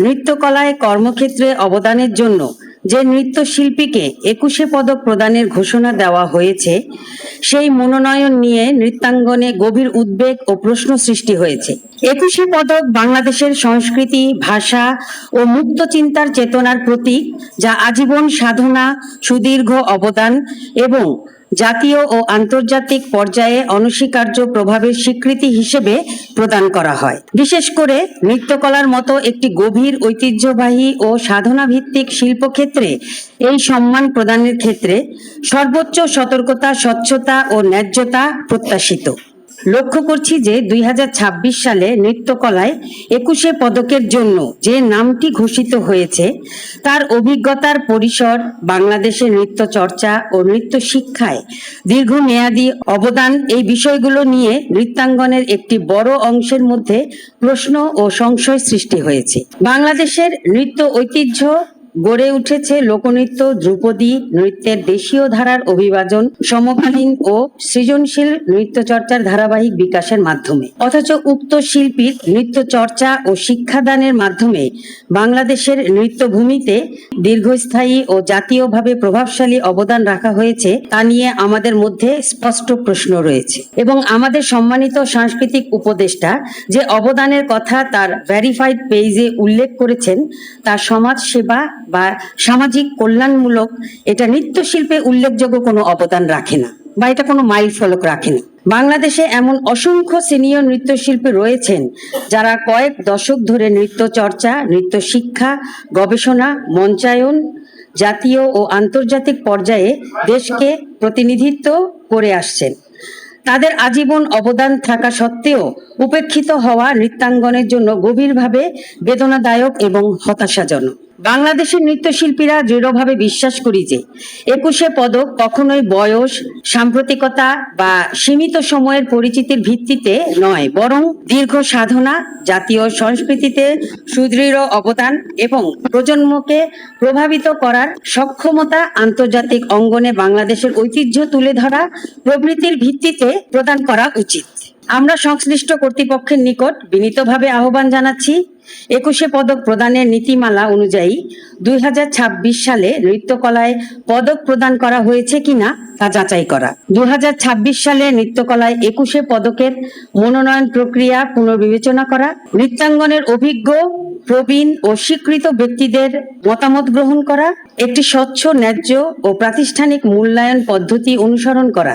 নৃত্যকলায় কর্মক্ষেত্রে অবদানের জন্য যে নৃত্যশিল্পীকে একুশে পদক প্রদানের ঘোষণা দেওয়া হয়েছে, সেই মনোনয়ন নিয়ে নৃত্যাঙ্গনে গভীর উদ্বেগ ও প্রশ্ন সৃষ্টি হয়েছে। একুশে পদক বাংলাদেশের সংস্কৃতি, ভাষা ও মুক্ত চিন্তার চেতনার প্রতীক, যা আজীবন সাধনা, সুদীর্ঘ অবদান এবং জাতীয় ও আন্তর্জাতিক পর্যায়ে অনস্বীকার্য প্রভাবের স্বীকৃতি হিসেবে প্রদান করা হয়। বিশেষ করে নৃত্যকলার মতো একটি গভীর ঐতিহ্যবাহী ও সাধনা ভিত্তিক শিল্পক্ষেত্রে এই সম্মান প্রদানের ক্ষেত্রে সর্বোচ্চ সতর্কতা, স্বচ্ছতা ও ন্যায্যতা প্রত্যাশিত। লক্ষ্য করছি যে দুই হাজার ছাব্বিশ সালে নৃত্যকলায় একুশে পদকের জন্য যে নামটি ঘোষিত হয়েছে, তার অভিজ্ঞতার পরিসর, বাংলাদেশের নৃত্য চর্চা ও নৃত্য শিক্ষায় দীর্ঘমেয়াদী অবদান এই বিষয়গুলো নিয়ে নৃত্যাঙ্গনের একটি বড় অংশের মধ্যে প্রশ্ন ও সংশয় সৃষ্টি হয়েছে। বাংলাদেশের নৃত্য ঐতিহ্য গড়ে উঠেছে লোকনৃত্য, ধ্রুপদী নৃত্যের দেশীয় ধারার অভিবাজন সমকালীন ও সৃজনশীল নৃত্য চর্চার ধারাবাহিক বিকাশের মাধ্যমে। অথচ উক্ত শিল্পীর নৃত্য চর্চা ও শিক্ষাদানের মাধ্যমে বাংলাদেশের নৃত্যভূমিতে দীর্ঘস্থায়ী ও জাতীয়ভাবে প্রভাবশালী অবদান রাখা হয়েছে, তা নিয়ে আমাদের মধ্যে স্পষ্ট প্রশ্ন রয়েছে। এবং আমাদের সম্মানিত সাংস্কৃতিক উপদেষ্টা যে অবদানের কথা তার ভেরিফাইড পেজে উল্লেখ করেছেন, তা সমাজ সেবা বা সামাজিক কল্যাণমূলক এটা নৃত্যশিল্পে উল্লেখযোগ্য কোনো অবদান রাখে না বা এটা কোনো মাইল ফলক রাখে না। বাংলাদেশে এমন অসংখ্য সিনিয়র নৃত্যশিল্পী রয়েছেন যারা কয়েক দশক ধরে নৃত্য চর্চা নৃত্য শিক্ষা গবেষণা, মঞ্চায়ন, জাতীয় ও আন্তর্জাতিক পর্যায়ে দেশকে প্রতিনিধিত্ব করে আসছেন। তাদের আজীবন অবদান থাকা সত্ত্বেও উপেক্ষিত হওয়া নৃত্যাঙ্গনের জন্য গভীরভাবে বেদনাদায়ক এবং হতাশাজনক। বাংলাদেশের নৃত্যশিল্পীরা দৃঢ়ভাবে বিশ্বাস করি যে একুশে পদক কখনোই বয়স, সাম্প্রতিকতা বা সীমিত সময়ের পরিচিতির ভিত্তিতে নয়, বরং দীর্ঘ সাধনা, জাতীয় সংস্কৃতিতে সুদৃঢ় অবদান এবং প্রজন্মকে প্রভাবিত করার সক্ষমতা আন্তর্জাতিক অঙ্গনে বাংলাদেশের ঐতিহ্য তুলে ধরা প্রভৃতির ভিত্তিতে প্রদান করা উচিত। আমরা সংশ্লিষ্ট কর্তৃপক্ষের নিকট বিনীতভাবে আহ্বান জানাচ্ছি একুশে পদক প্রদানের নীতিমালা অনুযায়ী দুই হাজার ছাব্বিশ সালে নৃত্যকলায় পদক প্রদান করা হয়েছে কিনা তা যাচাই করা। দু হাজার ছাব্বিশ সালে নৃত্যকলায় একুশে পদকের মনোনয়ন প্রক্রিয়া পুনর্বিবেচনা করা, নৃত্যাঙ্গনের অভিজ্ঞ, প্রবীণ ও স্বীকৃত ব্যক্তিদের মতামত গ্রহণ করা, একটি স্বচ্ছ, ন্যায্য ও প্রাতিষ্ঠানিক মূল্যায়ন পদ্ধতি অনুসরণ করা।